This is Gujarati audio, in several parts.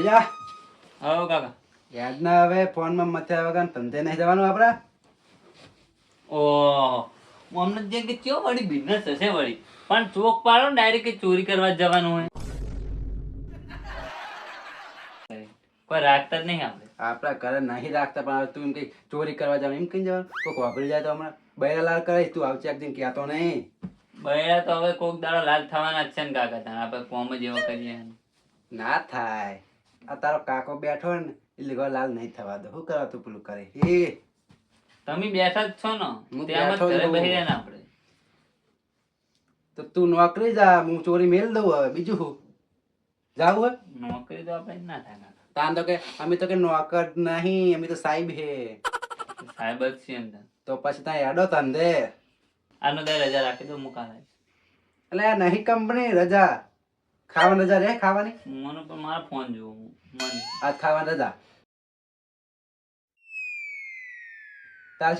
ભત્રીજા આવો કાકા. યાદ ના આવે ફોનમાં આવે વગર ધંધે નહીં જવાનું આપડા ઓહો. હું અમને જે કે ચો વળી બિઝનેસ હશે વળી. પણ ચોક પાડો ને ડાયરેક્ટ ચોરી કરવા જવાનું હોય. કોઈ રાખતા જ નહીં આપણે. આપણા ઘરે નહીં રાખતા પણ તું એમ કઈ ચોરી કરવા જવાનું એમ કઈ જવાનું? કોઈક વાપરી જાય તો હમણાં. બૈરા લાલ કરાવીશ તું આવશે ક્યાં કહેતો નહીં. બૈરા તો હવે કોક દાડો લાલ થવાના જ છે ને કાકા આપણે કોમ જ એવો કરીએ. ના થાય. આ તારો કાકો બેઠો ને એટલે કોઈ લાલ નહીં થવા દો. શું કરવા તું પેલું કરે? એ તમે બેઠા જ છો ને. હું ત્યાં જ ઘરે છું. રહ્યા આપણે. તો તું નોકરી જા હું ચોરી મેલ દઉં હવે. બીજું શું? જાવું હે નોકરી તો આપણે ના થાય તાન તો કે અમે તો કે નોકર નહીં અમે તો સાહેબ હે. સાહેબ જ છીએ તો પછી ત્યાં હેડો ધંધે આનો દે રજા રાખી દો મુકા એટલે નહીં કંપની રજા. ખાવાની રજા રે ખાવાની? મને પણ મારા ફોન જો મને. આજ ખાવાની રજા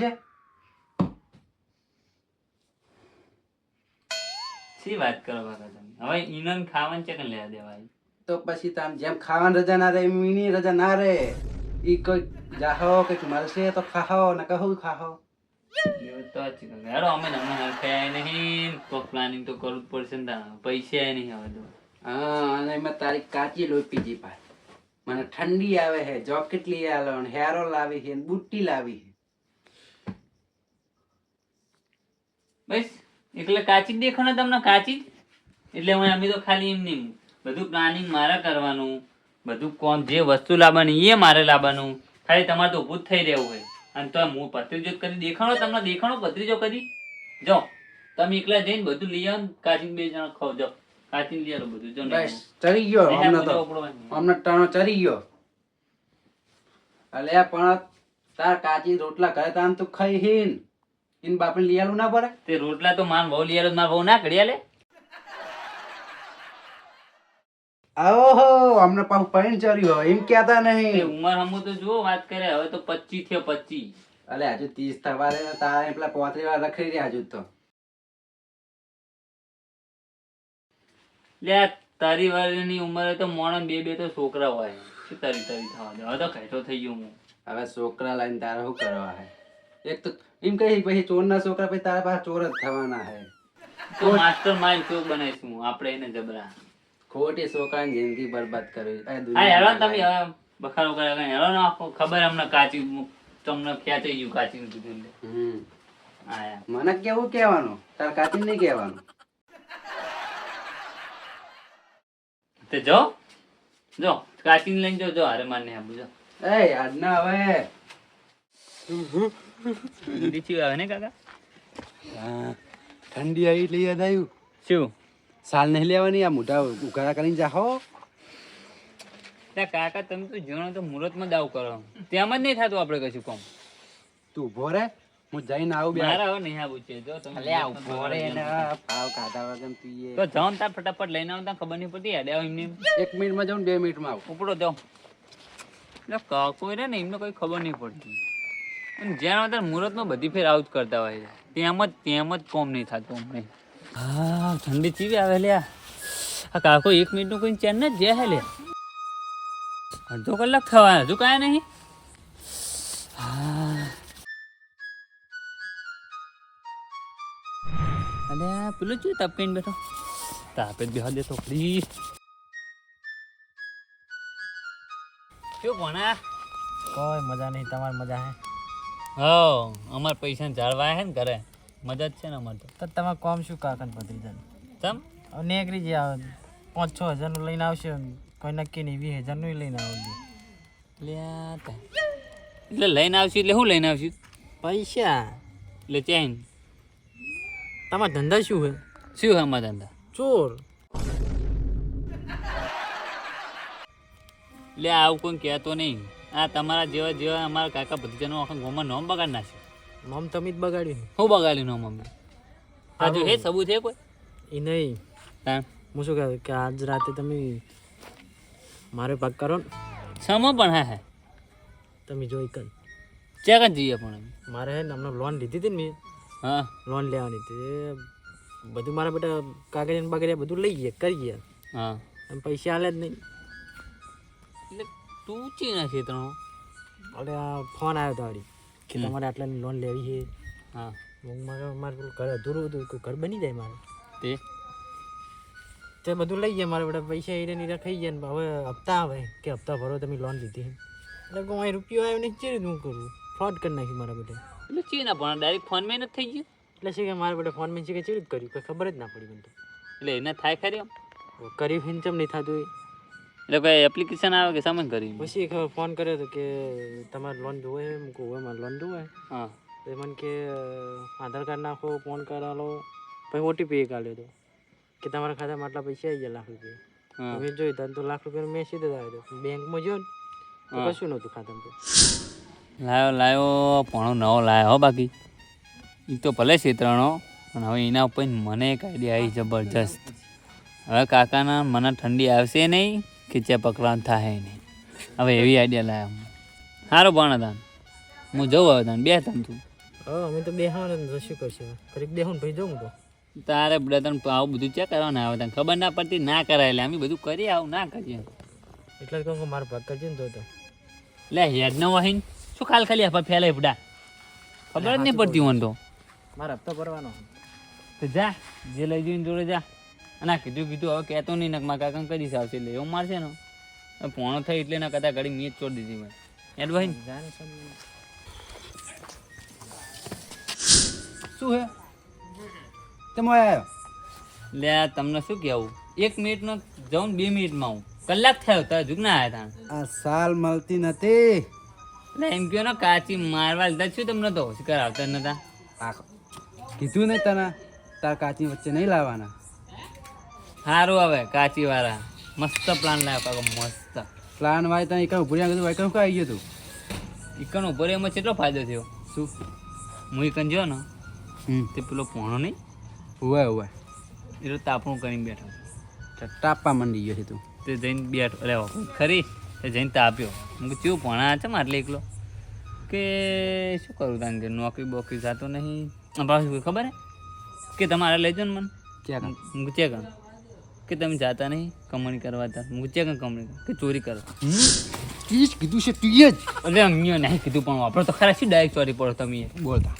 છે? શી વાત કરો કાકા તમે? હવે ઈનન ખાવાનું છે કે લેવા દેવાય તો પછી તામ જેમ ખાવાની રજા ના રે મીની રજા ના રે ઈ કોઈ જાહો કંઈક મળશે તો ખાહો ને કહું ખાહો. અમે નહીં. કોક પ્લાનિંગ તો કરવું જ પડશે ને પૈસા નહીં હવે તો. હા, અને એમાં તારી કાચી લોપી જી ભાઈ મને ઠંડી આવે હે જોકેટ લઈ આલો ને હેરો લાવી છે ને બુટ્ટી લાવી છે. બસ એટલે કાચી જ દેખો ને તમને, કાચી જ? એટલે હું અમે તો ખાલી એમ નહીં. બધું પ્લાનિંગ મારે કરવાનું. બધું કોણ જે વસ્તુ લાવવાની એ મારે લાવવાનું. ખાલી તમારે તો ઊભું જ થઈ રહેવું હોય. અને તો હું પત્રીજો કરી દેખાણો, તમને દેખાણો પત્રીજો કરી? જો, તમે એકલા જઈને બધું લઈ આવો કાચીને બે જણા ખાવ જાઓ કાચીને લઈ બધું જો બસ ચરી ગયો હમણાં તો. જો હમણાં ટણો ચરી ગયો. અલે પણ તાર કાચી રોટલા ઘરે તાન તું ખાઈ હીન. ઇન બાપને લઈ ના પડે? તે રોટલા તો માર બહુ લઈ માર બહુ ના કડિયા લે ઓહો અમને પાછું પૈન ચર્યું એમ કેતા નહીં. ઉંમર હમુ તો જુઓ વાત કરે હવે તો પચીસ થયો પચીસ અલે હજુ ત્રીસ થવા તારે પેલા પોત્રી વાર રખડી રહ્યા હજુ તો. લે તારી વારની ઉંમરે તો મોણસ બે બે તો છોકરા હોય. શું તારી તારી થવા દે? હવે તો ઘેટો થઈ ગયો હું. હવે છોકરા લાઈન તારે શું કરવા હે? એક તો એમ કહી પછી ચોરના છોકરા પછી તારા પાસે ચોર જ થવાના હે. તો માસ્ટર માઇન્ડ કેવું બનાવીશું? આપણે એને જબરા. ખોટી છોકરાની જિંદગી બરબાદ કરવી. હા હેલો તમે હવે બખારો કરે. કઈ હેલો ના ખબર અમને કાચી તમને ખેંચાઈ ગયું કાચી નું કીધું. મને કેવું કહેવાનું? તાર કાચી નહીં કહેવાનું? તે જો જો કાચી લઈને જો જો હારે મારને આપું જો. એ યાદ ના હવે દીચી આવે ને કાકા? હા, ઠંડી આવી એટલે યાદ આવ્યું. શું? સાલ નહીં લેવાની આ મોઢા ઉઘાડા કરીને જાહો. કાકા તમે તો જણો તો મુહૂર્તમાં દાવ કરો. તેમ જ નહીં થતું આપણે કશું કોમ. તું ઊભો રે હું જઈને આવું બે. મારા હવે નહીં આવું છે. જો તમે લે આ ઊભો ને ભાવ કાઢા વગર તું એ. તો જાઓ તા ફટાફટ લઈને આવો ખબર નહીં પડતી યાદ આવો એમની. એમ. એક મિનિટમાં જાઉં ને બે મિનિટમાં આવું. ઉપડો જાઓ એટલે કાકો રે ને એમને કોઈ ખબર નહીં પડતી. અને જ્યાં વધારે મુહૂર્તમાં બધી ફેર આવું જ કરતા હોય છે. તેમ જ તેમ જ કોમ નહીં થતું અમને. હા ઠંડી ચીવી આવે લ્યા. આ કાકો એક મિનિટનું કોઈ ચેન જ જે હે લે અડધો કલાક થવા હજુ કાંઈ નહીં. પેલું શું તપકીને બેઠો તાપે જ બેહવા દે તો પ્લીઝ શું ભણા કોઈ મજા નહીં તમારી મજા હે હા અમાર પૈસા જાળવા હે ને ઘરે મજા જ છે ને અમાર તો તો તમે કોમ શું કાકન પતરી જાય તમ હવે નીકળી જાય પાંચ છ હજારનું લઈને આવશે કોઈ નક્કી નહીં વીસ હજારનું લઈને આવજો લ્યા તા. એટલે લઈને આવશું એટલે શું લઈને આવશું પૈસા એટલે ચેન તમારા ધંધા શું હે શું હે અમારા ધંધા? ચોર. એટલે આવું કોઈ કહેતો નહીં. આ તમારા જેવા જેવા અમારા કાકા ભત્રીજાનો આખા ગોમાં નોમ બગાડ નાખે. નોમ તમે જ બગાડ્યું હું બગાડ્યું નોમ અમે? હજુ હે સબૂત છે કોઈ? એ નહીં. હું. શું કહેવાય કે આજ રાતે તમે મારે પાક કરો ને. સમો પણ હા હા. તમે જોઈ કર. ચેક જ જઈએ પણ મારે હે ને હમણાં લોન લીધી હતી ને મેં. હા. લોન લેવાની તે બધું મારા બેટા કાગળિયા ને બાગળિયા બધું લઈ ગયા કરી ગયા. હા. પૈસા હાલે જ નહીં. એટલે તું ચી ના ક્ષેત્રનો એટલે ફોન આવ્યો હતો વાળી કે તમારે આટલાની લોન લેવી છે. હા. મારે મારે પેલું ઘર અધૂરું હતું ઘર બની જાય મારે. તે? તે બધું લઈ ગયા મારા બધા પૈસા એને નીરા ખાઈ જાય ને હવે હપ્તા આવે કે હપ્તા ભરો તમે લોન લીધી. એટલે હું અહીં રૂપિયો આવ્યો નહીં ચેરી હું કરું? ફ્રોડ કરી નાખ્યું મારા બધા. એટલે ચી ના પણ ડાયરેક્ટ ફોનમાં નથી થઈ ગયું? એટલે શું કે મારા બધા ફોન મેં છે કે જ કર્યું? કોઈ ખબર જ ના પડી મને એટલે એને થાય ખરી આમ? કર્યું હિન ચમ નહીં થતું એટલે કોઈ એપ્લિકેશન આવે કે સામાન કરી પછી એક ફોન કર્યો હતો કે તમારે લોન જોવે એમ. કહું હોય મારે લોન જોવે હા. તો મને કે આધાર કાર્ડ નાખો ફોન કાર્ડ આલો પછી ઓટીપી એક આલ્યો હતો કે તમારા ખાતામાં આટલા પૈસા આવી ગયા લાખ રૂપિયા. મેં જોયું તો તો લાખ રૂપિયા મેં સીધો આવ્યો હતો. બેંકમાં જોયો ને કશું નહોતું ખાતામાં લાયો લાયો પણ નવો લાયો હો બાકી. એ તો ભલે ક્ષેત્રનો પણ હવે એના ઉપર મને એક આઈડિયા આવી જબરજસ્ત. હવે કાકાના મને ઠંડી આવશે નહીં કે ચે પકડવાનું થાય નહીં. હવે એવી આઈડિયા લાયા હું. સારું પણ તાન હું જઉં હવે તાન બે તમ તું. હા અમે તો બે તો શું કરશે? ખરીક બેહું ને ભાઈ જવું તો. તારે બધા તને આવું બધું ચેક કરવાનું આવે? તને ખબર ના પડતી ના કરાય એટલે અમે બધું કરીએ આવું ના કરીએ. એટલે કહું મારો ભાગ કરજે ને તો એટલે લે હેડ ન વહીન. શું ખાલ ખાલી આપા ફેલાય પડ્યા ખબર જ નહીં પડતી મને તો. મારે હપ્તો ભરવાનો તો જા જે લઈ જઈને જોડે જા. અને કીધું કીધું હવે કહેતો નહીં નકમા કાકા દિવસ આવશે? એટલે એવું મારશે ને. પોણો થઈ એટલે ના કદાચ ઘડી મીત છોડી દીધી મેં એડ ભાઈ. શું હે? તમે આવ્યો લે તમને શું કહેવું? એક મિનિટનો જાઉં બે મિનિટમાં હું કલાક થયો તો હજુ ના આવ્યા તા. આ સાલ મળતી નથી. એટલે એમ કહો ને કાચી મારવા લીધા શું તમને તો શિકાર આવતા જ નતા. આ કીધું ને તને તાર કાચી વચ્ચે નહીં લાવવાના. સારું હવે કાચી વાળા મસ્ત પ્લાન લાવ્યો કાકો મસ્ત. પ્લાન વાય તને એક ઉભરી કીધું વાય કયું આવી ગયું તું? ઈકણ ઉપર એમાં કેટલો ફાયદો થયો? શું? હું ઈકણ જો ને હમ. તે પેલો પોણો નહીં? હુવાય હુવાય એટલે તાપણું કરીને બેઠો. ટાપા મંડી ગયો છે તું. તે જઈને બેઠો. અરે ખરી? તે જઈને તાપ્યો હું કહું ચેવું ભણા છે આટલે એકલો. કે શું કરું તાન કે નોકરી બોકરી જાતો નહીં. પાછું ખબર હે? કે તમારે લેજો ને મને. ક્યાં હું કહું ચેક કે તમે જાતા નહીં કમાણી કરવા તા હું કહું ચેક કમાણી કે ચોરી કરો. તીજ કીધું છે તું જ અરે અમીઓ નહીં કીધું પણ વાપરો તો ખરા શું ડાયરેક્ટ ચોરી પડો તમે બોલતા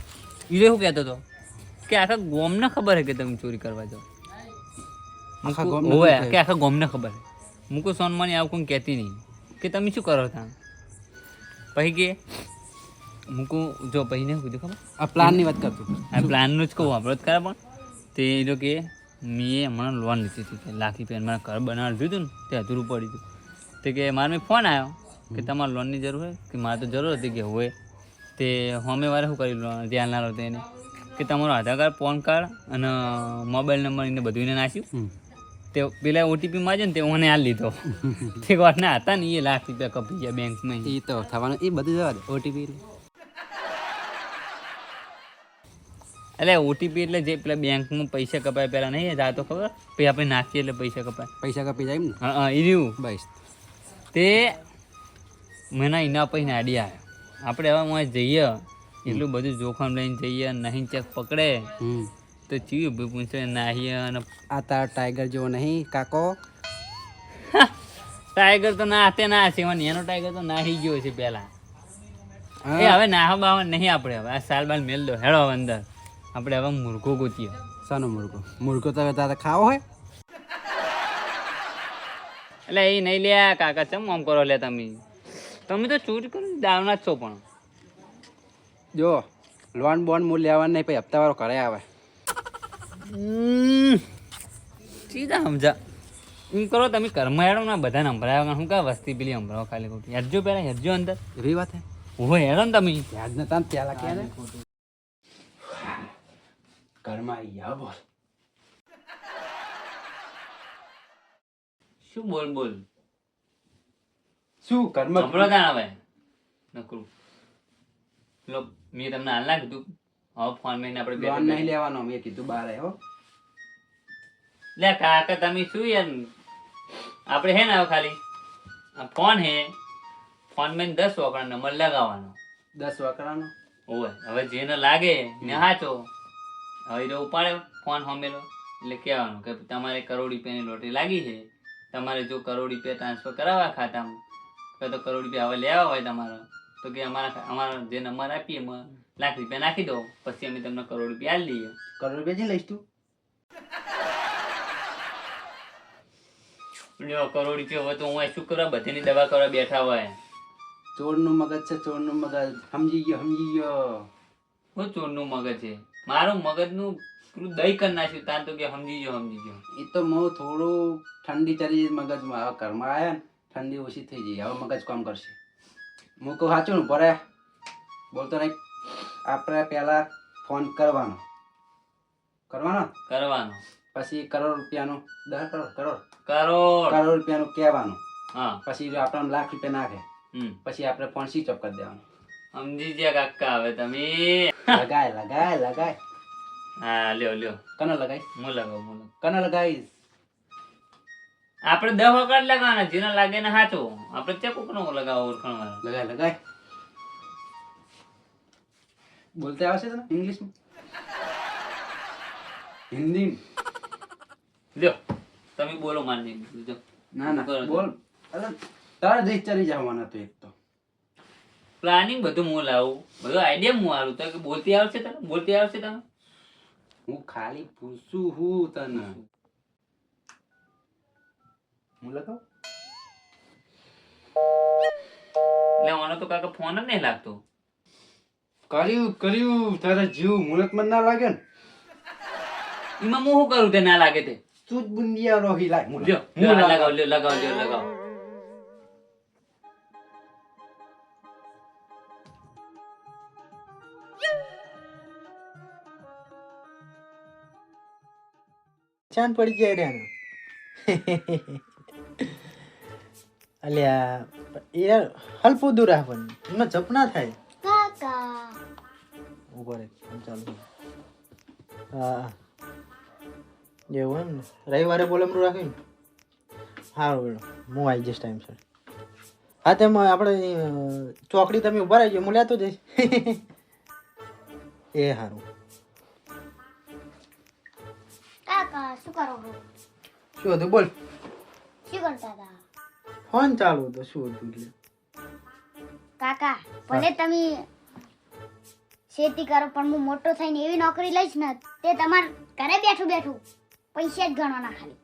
એ શું કહેતો હતો કે આખા ગોમને ખબર હે કે તમે ચોરી કરવા જાઓ? આખા ગોમ કહે? કે આખા ગોમને ખબર હે? મૂકું સોનમાની આવું કોઈ કહેતી નહીં. કે તમે શું કરો તા પછી કે મૂકું જો પછી ને કીધું ખબર? આ પ્લાનની વાત કરતું આ પ્લાનનું જ કહું વાપરો જ ખરા પણ. તે એ જો કે મેં હમણાં લોન લીધી હતી કે લાખ રૂપિયા મારા ઘર બનાવવા દીધું ને તે અધૂરું પડ્યું હતું. તે કે મારે મેં ફોન આવ્યો કે તમારે લોનની જરૂર હોય? કે મારે તો જરૂર હતી કે હોય. તે હોમે વારે શું કરી ધ્યાન ના લો તેને કે તમારો આધાર કાર્ડ પાન કાર્ડ અને મોબાઈલ નંબર એને બધું એને નાખ્યું. તે પેલા ઓટીપી માજે ને તે મને આ લીધો. તે વારના હતા ને એ લાખ રૂપિયા કપી ગયા બેંકમાં. એ તો થવાનું એ બધું જવા દે ઓટીપી એટલે. ઓટીપી એટલે જે પેલા બેંકમાં પૈસા કપાય પેલા નહીં જાતો ખબર. પછી આપણે નાખીએ એટલે પૈસા કપાય. પૈસા કપી જાય ને? હા એ રહ્યું. બસ. તે મને એના પછી નાડી આવ્યો. આપણે હવે હું જઈએ એટલું બધું જોખમ લઈને જઈએ નહીં ચેક પકડે. તો ચીવ ઊભી પૂછે નાહીએ અને આ તાર ટાઈગર જેવો નહીં કાકો? ટાઈગર તો ના હાથે ના છે મને એનો ટાઈગર તો નાહી ગયો છે પહેલા. એ હવે નાહવા બાવા નહીં આપણે હવે. આ સાલ બાલ મેલ દો હેડો અંદર. આપણે હવે મુર્ગો ગોતીએ. સાનો મુર્ગો? મુર્ગો તો તારે ખાવો હોય? એટલે એ નહીં લે કાકા ચમ આમ કરો લે તમે? તમે તો ચૂર કરો દાવના જ છો પણ. જો લોન બોન મૂળ લેવાનું નહીં પછી હપ્તાવાળો કરે આવે. સીધા સમજા. એમ કરો તમે કર્મ હેડો ના બધા સંભળાયો શું કા વસ્તી પેલી સંભળાવો ખાલી ખોટી? હેડજો પહેલાં હેડજો અંદર. એવી વાત હે? ઓહો હેડો ને તમે. યાદ ને પેલા કે ને? ઘરમાં આવી ગયા બોલ. શું બોલ બોલ? શું કર્મ? સંભળો તાણ હવે. નકરું. લો મેં તમને હાલ ના કીધું. હવે ફોન મેં આપણે લોન નહીં લેવાનો મેં કીધું બહાર આવ્યો લે કાકા તમે શું યાર? આપણે હે ને હવે ખાલી? ફોન હે. ફોન મેં દસ વાપરા નંબર લગાવવાનો. દસ વકરાનો ઓય હવે જેને લાગે ને હાચો. હવે એ ઉપાડે ફોન હમેલો એટલે કહેવાનું કે તમારે કરોડ રૂપિયાની લોટરી લાગી છે. તમારે જો કરોડ રૂપિયા ટ્રાન્સફર કરાવવા ખાતામાં તો કરોડ રૂપિયા હવે લેવા હોય તમારા. તો કે અમારા અમારા જે નંબર આપીએ એમાં લાખ રૂપિયા નાખી દો પછી અમે તમને કરોડ રૂપિયા આપી દઈએ. કરોડ રૂપિયા લઈશ તું. લ્યો કરોડ રૂપિયા હોય તો હું શું કરવા બધીની દવા કરવા બેઠા હોય. ચોરનું મગજ છે ચોરનું મગજ. સમજી ગયો સમજી ગયો. હું ચોરનું મગજ છે? મારું મગજનું પેલું દહીં કરી નાખ્યું તાર તો કે સમજી ગયો સમજી ગયો. એ તો હું થોડું ઠંડી ચડી મગજમાં હવે ઘરમાં આવ્યા ને ઠંડી ઓછી થઈ જાય હવે મગજ કામ કરશે. હું કહું સાચું ને ભરે. બોલતો નહીં. આપણે પહેલા ફોન કરવાનો. કરવાનો? કરવાનો. પછી કરોડ રૂપિયાનું દસ કરોડ કરોડ. કરોડ. કરોડ રૂપિયાનું કહેવાનું. હા. પછી આપણને લાખ રૂપિયા નાખે પછી આપણે ફોન સ્વિચ ઓફ કરી દેવાનો. સમજી ગયા કાકા હવે તમે. લગાય લગાય લગાય. હા લ્યો લ્યો. કને લગાઈ હું લગાવું હું કને લગાઈશ આપણે દસ વખત લગાવવાના જેને લાગે ને સાચું આપણે ચેક નો લગાવો ઓળખાણ લગાય લગાય. બોલતે આવશે તને ઇંગ્લિશમાં? હિન્દી? લ્યો તમે બોલો માની જો ના ના બોલ. અરે તાર જઈ ચડી જવાના તો એક તો. પ્લાનિંગ બધું હું લાવું. બધું આઈડિયા હું આલું. તો કે બોલતી આવશે તને? બોલતી આવશે તને? હું ખાલી પૂછું હું તને. હું લગાવ એટલે મને તો કાકા ફોન જ નહીં લાગતો. કર્યું કર્યું. તારા જીવ મુલકમાં ના લાગે ને? એમાં હું શું કરું તે ના લાગે તે? તું જ બુંદિયા રોહી લાગ હું લ્યો હું લગાવ. લગાવો લ્યો લગાવો લ્યો લગાવો. ચાંદ પડી જાય રે આને. અલ્યા યાર હલપું દૂર રાખવાનું એમનો જપ ના થાય. કાકા. ઊભો રે ચાલુ હા. એવું એમ ને? રવિવારે બોલમરું રાખ્યું ને સારું બેડો હું આવી જઈશ ટાઈમ સર હા તેમ આપણે ચોકડી તમે ઊભા રહેજો હું લેતો જઈશ. એ સારું કાકા શું કરો શું હતું? બોલ. ફોન ચાલુ હતો શું હતું એટલે? કાકા ભલે તમે શેતી કરો પણ હું મોટો થઈને એવી નોકરી લઈશ ને તે તમારે ઘરે બેઠું બેઠું પૈસા જ ગણવાના ખાલી.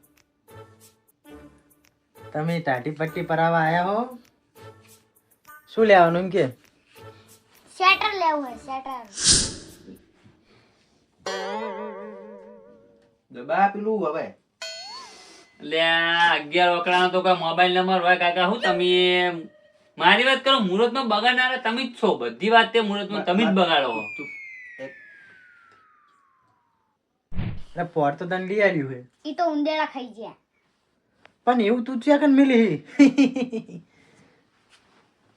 તમે ટાટી પટ્ટી પરાવા આયા હો? શું લેવાનું એમ કે? સ્વેટર લેવું હે સ્વેટર. દબા પેલું હવે. એટલે અગિયાર વકડાનો તો કોઈ મોબાઈલ નંબર હોય કાકા હું તમે મારી વાત કરો મુહૂર્તમાં બગાડનારા તમે જ છો. બધી વાત તે મુહૂર્તમાં તમે જ બગાડો. એટલે પોર તો તને લઈ આવ્યું હે ઈ તો ઉંદેડા ખાઈ ગયા. પણ એવું તું છે કે મિલી?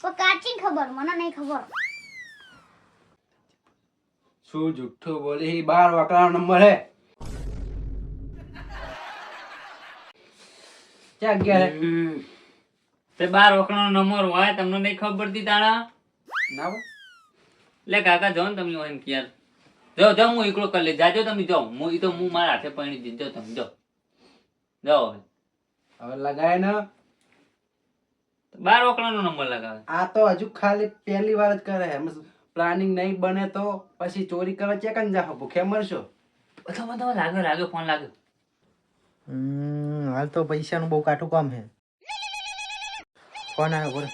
તો કાચી ખબર મને નહીં ખબર. શું જુઠ્ઠું બોલી? બાર વાકડાનો નંબર હે. ક્યાં ગયા તે બાર વકડાનો નંબર હોય તમને નહીં ખબર પડતી તાણા? ના લે એટલે કાકા જો ને તમે હોય એમ કે યાર જો જો હું એકલો કરી લે જાજો તમે જો. હું ઈ તો હું મારા હાથે પૈણી દીધો તમે જો. જો હવે. લગાય ને. બાર વકડાનો નંબર લગાવે. આ તો હજુ ખાલી પહેલી વાર જ કરે. હે પ્લાનિંગ નહીં બને તો પછી ચોરી કરવા ચેકન જાઓ. ભૂખે મરશો. તમે તમે લાગ્યો લાગ્યો ફોન લાગ્યો હાલ તો પૈસાનું બહુ કાઠું કામ છે. ફોન આવ્યો બોલ.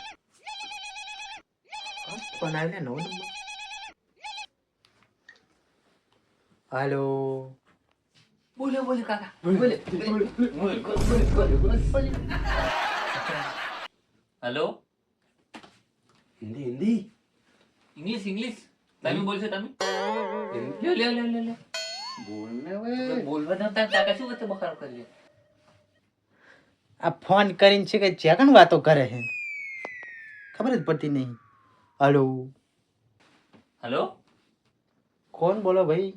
ફોન આવ્યો ને નવો નંબર? હાલો. બોલે બોલે કાકા. Hello? Hindi Hindi. English English તમે બોલશો તમે? લે લે લે લ્યો. લ્યો બોલને હવે બોલવા દો તાર કાકા શું વચ્ચે બખાડો કરી લે આ ફોન કરીને છે કે ચેકન વાતો કરે છે ખબર જ પડતી નહીં હાલો हेलो કોણ બોલો ભાઈ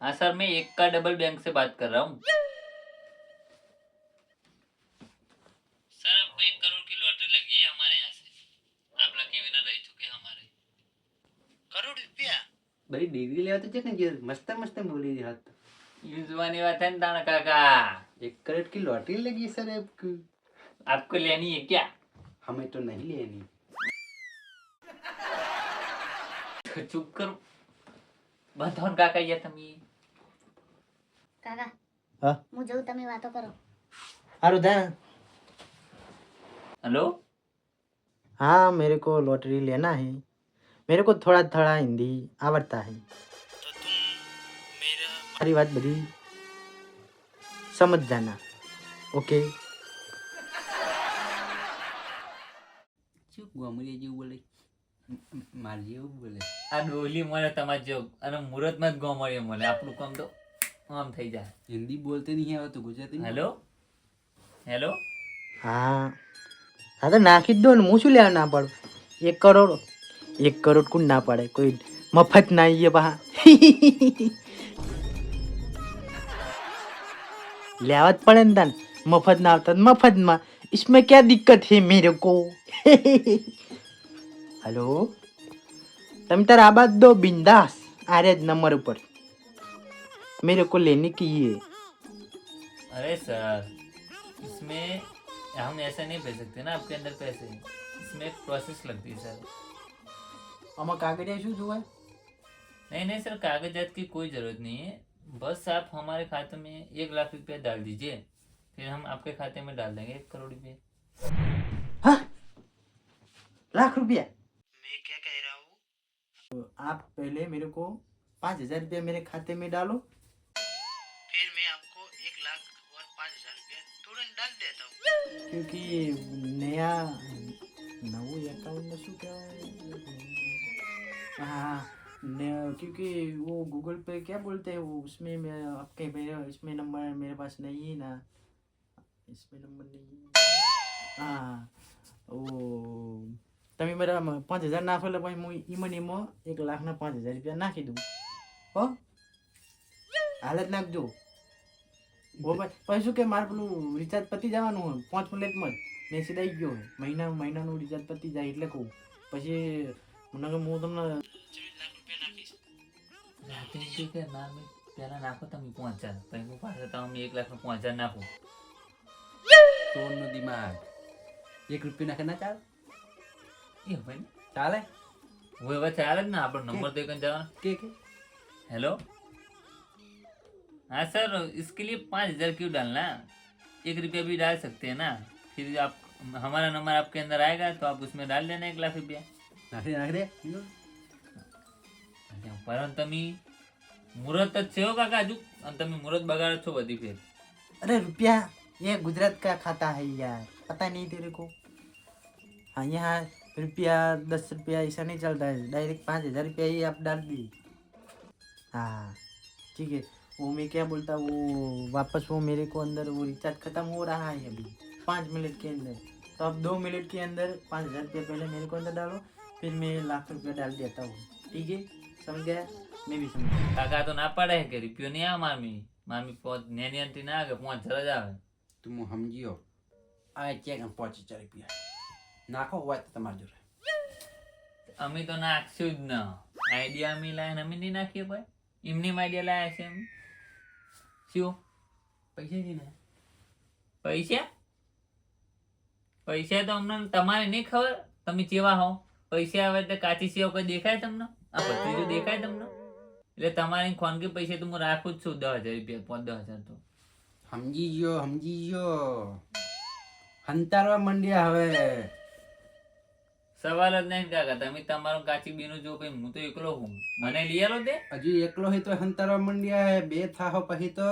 हाँ सर मैं एक का डबल बैंक से बात कर रहा हूँ બધી ડિગ્રી લેવા તો છે ને જે મસ્ત મસ્ત બોલી રહી હાથ युजवानी बात है ना ताना काका एक करोड़ की लॉटरी लगी सर आपको आपको लेनी है क्या हमें तो नहीं लेनी ચૂપ કરો બંધ કાકા યાર તમે કાકા હા હું જઉં તમે વાતો કરો सारू था હેલો हाँ मेरे को लॉटरी लेना है मेरे को थोड़ा थोड़ा हिंदी आवड़ता है तो तुम मेरा મારી વાત બધી સમજ જાના ઓકે શું ગોમરી જેવું બોલે માર જેવું બોલે આ ડોલી મળે તમારે જો અને મુહૂર્તમાં જ ગોમળીએ મળે આપણું કામ તો આમ થઈ જાય હિન્દી બોલતે નહીં આવતું ગુજરાતી નહીં હેલો હેલો હા હા તો નાખી જ દો ને હું શું લેવા ના પાડું એક કરોડ એક કરોડ કોણ ના પાડે કોઈ મફત ના આવીએ પા લેવા જ પડે ને તાન મફત ના આવતા તો મફતમાં इसमें क्या दिक्कत है मेरे को हेलो તમે તાર આ બાદ દો બિંદાસ આ રે જ નંબર ઉપર मेरे को लेने की है अरे सर इसमें हम ऐसा नहीं भेज सकते ना आपके अंदर पैसे इसमें एक प्रोसेस लगती है सर આમાં कागजात जो है नहीं नहीं सर कागजात की कोई ज़रूरत नहीं है बस आप हमारे खाते में एक लाख रुपया डाल दीजिए फिर हम आपके खाते में डाल देंगे एक करोड़ रुपये लाख रुपया मैं क्या कह रहा हूँ आप पहले मेरे को पाँच हज़ार रुपया मेरे खाते में डालो फिर मैं आपको एक लाख और पाँच हज़ार रुपया तुरंत डाल देता हूँ क्योंकि नया नवो अकाउंट में શું हाँ न- क्योंकि वो गूगल पे क्या बोलते हैं वो उसमें मैं आपके मेरे इसमें नंबर मेरे पास नहीं है ना इसमें नंबर नहीं है હા ઓ તમે મારા પાંચ હજાર નાખો એટલે પછી હું ઈમન ઈમો એક લાખના પાંચ હજાર રૂપિયા નાખી દઉં હો હાલ જ નાખજો બહુ પછી પછી શું કે મારે પેલું રિચાર્જ પતી જવાનું હોય પાંચ મિનિટમાં જ મેસેજ આવી ગયો હોય મહિના મહિનાનું રિચાર્જ પતી જાય એટલે કહું પછી મને કે હું તમને રાતે ઠીક છે ના મેં પહેલાં નાખો તમે પાંચ હજાર પછી હું પાછળ તમે એક લાખનો પાંચ હજાર નાખો ચોરનો દિમાગ એક રૂપિયા નાખે ના ચાલે એ ભાઈ ચાલે वो હવે ચાલે જ ને આપણો નંબર તો એક જ જવાનો કે કે हेलो हाँ सर इसके लिए पाँच हजार क्यों डालना एक रुपया भी डाल सकते हैं ना फिर आप हमारा नंबर आपके अंदर आएगा तो आप उसमें डाल देना एक लाख रुपया નાખી દે નાખી દે કીધું. પરંતુ તમે મુહૂર્ત જ છે હો કાકા હજુ અને તમે મુહૂર્ત બગાડો છો બધી ફેર अरे रुपया ये गुजरात का खाता है यार पता नहीं तेरे को हाँ यहाँ रुपया दस रुपया ऐसा नहीं चलता है डायरेक्ट पाँच हजार रुपया ही आप डाल दिए हाँ ठीक है वो मैं क्या बोलता वो वापस वो मेरे को अंदर वो रिचार्ज खत्म हो रहा है अभी पाँच मिनट के अंदर तो अब दो मिनट के अंदर पाँच हजार रुपया पहले मेरे को अंदर डालो फिर मैं लाख रुपया डाल देता हूँ ठीक है समझ गया मैं भी समझ गया કાકા તો ના પાડે કે રૂપિયો નહીં આવે મામી મામી પોત નેની અંતી ના આવે પાંચ હજાર જ આવે તું હું સમજ્યો આ ચેક પાંચ હજાર રૂપિયા નાખો હોય તો તમારી જોડે અમે તો નાખશું જ ન આઈડિયા અમે લાયા ને અમે નહીં નાખીએ ભાઈ એમની આઈડિયા લાયા છે એમ શું પૈસા છે ને પૈસા પૈસા તો અમને તમારે નહીં ખબર તમે કેવા હો પૈસા આવે એટલે કાચી સેવ કોઈ દેખાય તમને? આ ભત્રીજો દેખાય તમને? એટલે તમારી ખોનગી પૈસા તો હું રાખું જ છું દસ હજાર રૂપિયા પાંચ દસ હજાર તો. સમજી ગયો સમજી ગયો. હંતારવા મંડ્યા હવે. સવાલ જ નહીં કાકા તમે તમારું કાચી બીનું જો કઈ હું તો એકલો હું મને લઈ આલો તે? હજુ એકલો હોય તો હંતારવા મંડ્યા હે બે થાહો પછી તો.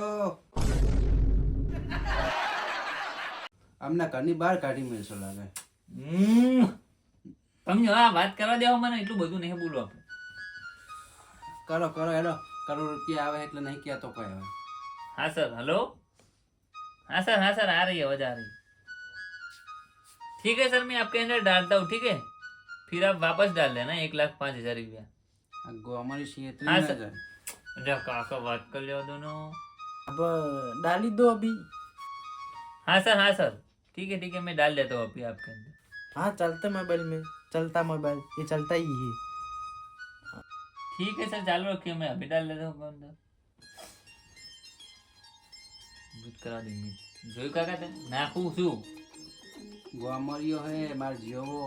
અમને ઘરની બહાર કાઢી મેળશો લાગે. હમ. તમે હવે આ વાત કરવા દેવો મને એટલું બધું નહીં બોલો આપણે કરો કરો હેલો કરોડ રૂપિયા આવે એટલે નહીં કહેતો કોઈ હવે हाँ सर हेलो हाँ सर हाँ सर आ रही है आवाज आ रही है ठीक है सर मैं आपके अंदर डालता हूँ ठीक है फिर आप वापस डाल देना एक लाख पाँच हजार रुपया આ ગોમારી સિંહ હા, ના સર. જાય अच्छा काका बात कर लिया दोनों अब डाल ही दो अभी हाँ सर हाँ सर ठीक है ठीक है मैं डाल देता हूँ अभी आपके अंदर हाँ चलते मोबाइल में चलता मोबाइल ये चलता ही है ठीक है सर चालू रखिए मैं अभी डाल देता हूँ अंदर બુક કરા દે જોયું કાકા તે નાખું છું ગોમરિયો હે માર જેવો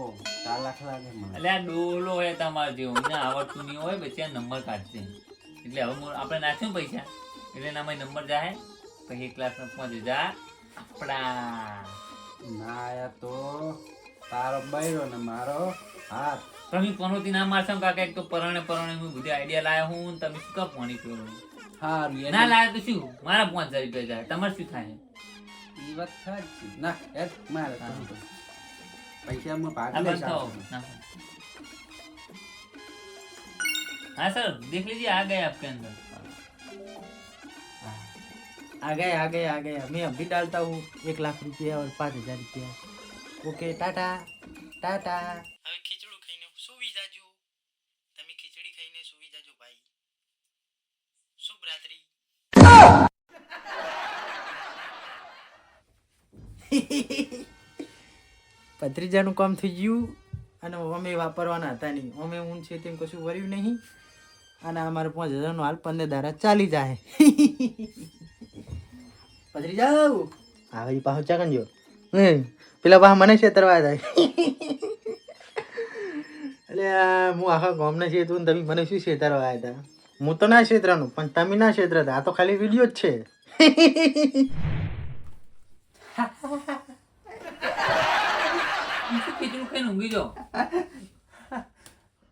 ચાર લાખ લાગે મને એટલે આ ડોલો હોય તમારે જેવો એને આવડતું નહીં હોય પછી આ નંબર કાઢશે એટલે હવે મો- આપણે નાખ્યું પૈસા એટલે એનામાં નંબર જાય પછી ક્લાસ પહોંચે જા આપણા ના આયા તો તારો બૈરો ને મારો હાથ તમે પનોતી ના મારશો કાકા એક તો પરણે પરણે હું બધી આઈડિયા લાયા હું ને તમે શું કા પોણી કરો હારું ના એની- લાયા તો શું મારા પાંચ હજાર રૂપિયા જાય તમારે શું થાય ઈ વાત સાચી. ના હેડ મારે તો શું કરું? પૈસા માં ભાગ આ લઈશ બંધ થાઓ. આપણે. ના. हाँ सर देख लीजिए आ गए आपके अंदर आ गए आ गए आ गए मैं अभी डालता हूँ एक लाख रुपया और पाँच हजार रुपया ઓકે ટાટા. ટાટા. હવે ખીચડું ખાઈને સુવી જાજો. તમે ખીચડી ખાઈને સુવી જાજો ભાઈ. શુભ રાત્રી પત્રીજાનું કામ થઈ ગયું અને અમે વાપરવાના હતા નહીં. અમે ઊન છે તેમ કશું વર્યું નહીં અને અમારે પાંચ હજારનો હાલ પંદર દારા ચાલી જાય. પથરી જાવ હા ભાઈ પાછો ચાકણ જો પેલા પાછા મને છેતરવા થાય એટલે હું આખા ગામને છેતરું ને તમે મને શું છેતરવા આવ્યા હતા હું તો ના છેતરાનું પણ તમે ના છેતરતા. આ તો ખાલી વીડિયો જ છે.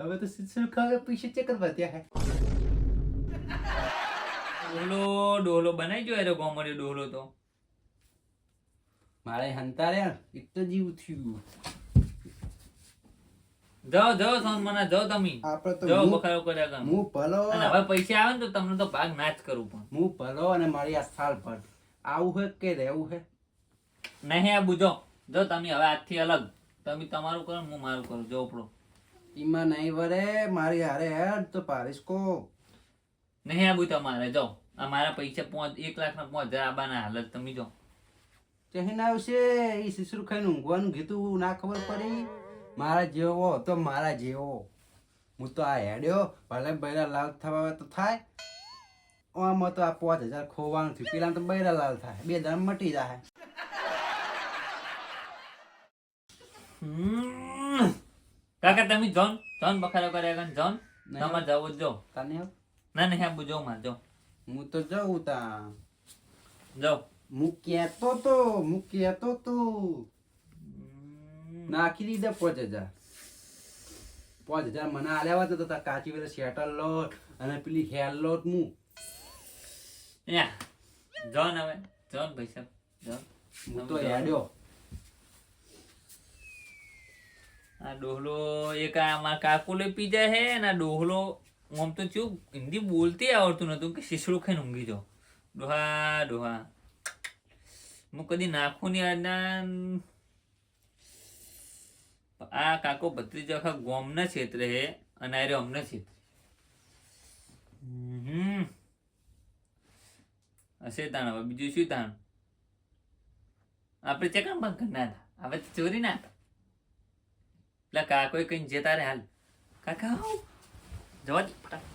હવે તો શું ખબર પૈસા ચેકર વધ્યા હે. ડોલો ડોલો બનાવી જો એરો ગોમડ્યો ડોલો તો. મારે હંતારે એક તો જીવ થયું. જાઓ જાઓ સોન મના જાઓ તમે. આપણે તો જાઓ બખારો કર્યા કામ. હું ભલો અને હવે પૈસા આવે ને તો તમને તો ભાગ ના જ કરું પણ. હું ભલો અને મારી આ સ્થળ પર આવું હે કે રહેવું હે નહીં આ બુજો જો તમે હવે આજથી અલગ. તમે તમારું કરો ને હું મારું કરું. જો ઉપડો. ઈમાં નહીં વરે મારી હારે હેડ તો પારીશ કો. નહીં આબુ તમારે જો આ મારા પૈસા પાંચ એક લાખ ના પાંચ હજાર આબાના હાલત. તમે જો. ચહીન આવશે એ શિશુ ખાઈને ઊંઘવાનું કીધું ના ખબર પડી? મારા જેવો હતો મારા જેવો. હું તો આ હેડ્યો ભલે બૈરા લાલ થવા તો થાય. આમાં તો આ પાંચ હજાર ખોવાનું થયું. પેલા તો બૈરા લાલ થાય. બે હજાર મટી જાય. કાકા તમે જોન જોન બખારો કર્યા જોન. તમારે જવું જ તને ના નહીં આબુ બુજો માં જો હું તો જાઉં તા. જાઓ. હું કહેતો તો હું કહેતો તો નાખી દીધા પાંચ હજાર. પાંચ હજાર મને આલ્યા હોત તો તા કાચી વેલે શેટર લોટ અને પેલી હેર લોટ હું જોન હવે જોન સાહેબ જોન. હું તો હેડ્યો. આ ડોહલો એક આ અમારા કાકુલે પી જાય હે ને ડોહલો આમ તો ચૂપ હિન્દી બોલતી આવડતું નતું કે શીશડું ખાઈને ઊંઘી જાઓ ડોહા ડોહા. હું કદી નાખું નહીં આજના આ કાકો ભત્રીજો આખા ગોમના ક્ષેત્રે હે અને આરે અમને ક્ષેત્રે હમ. હશે તાણ, હવે બીજું શું તાણ? આપણે ચેકમ પણ કરના હતા હવે ચોરી ના હતા પેલા કાકોએ કંઈ જતા રે હાલ. કાકા. જવા દે ફટાફટ.